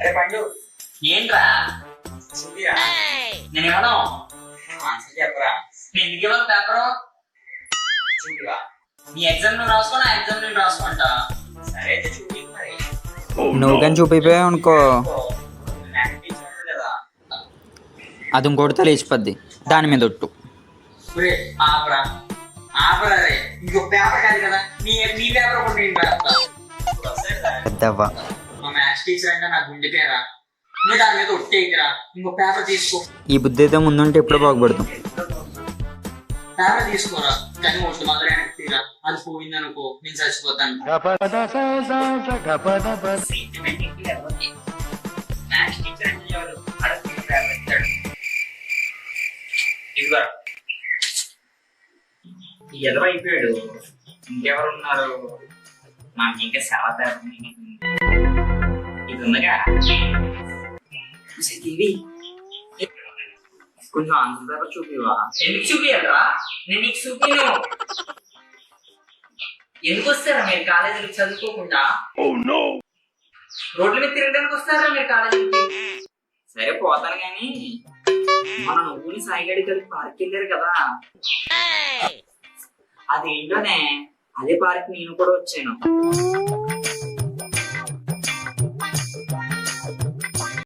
అరే పండు. ఏంట్రా? చూపిరా నేను ఇవ్వను ఆన్సర్ చెప్పరా? నేను ఎందుకు ఇవ్వాలి పేపరు? చూపిరా నీ ఎగ్జామ్ నువ్వు రాసుకో నా ఎగ్జామ్ నేను రాసుకుంటా. సరే అయితే చూపి మరి. నువ్వు కానీ చూపిపోయావు అనుకో. అది ఇంకోటితో లేచిపోద్ది దాని మీద ఒట్టు. ఒరే ఆపరా. ఆపరా రే. ఇంకో పేపర్ కాదు కదా. నీ నీ పేపర్ కూడా నేను రాస్తా. మ్యాథ్స్ టీచర్ అంటే నా గుండెకేరా నువ్వు దాని మీద ఇంకో పేపర్ తీసుకో. ఈ బుద్ధి అయితే ముందుంటే ఎప్పుడో బాగుపడతాం. పేపర్ తీసుకోరా. కానీ ఒట్టు మాత్రం వెనక్కి తీరా. అది పోయిందనుకో నేను చచ్చిపోతాను. మ్యాథ్స్ టీచర్ అంటే ఎవరు? అడుగు పేపర్ ఇస్తాడు. ఇదిగో. ఎదవ అయిపోయాడు. ఇంకెవరు ఉన్నారు మాకు ఇంకా సెలవు ఉందిగా ఇవి కొంచెం పేపర్ చూపివా ఎందుకు చూపియాలరా నేను నీకు చూపిను ఎందుకు వస్తారా మీరు కాలేజీకి చదువుకోకుండా రోడ్ల మీద తిరగడానికి వస్తారా మీరు కాలేజీకి సరే పోతాను కానీ మన నువ్వుని సాయిగడి కలిపి పార్క్ వెళ్ళారు కదా అదేంటోనే అదే పార్క్ నేను కూడా వచ్చాను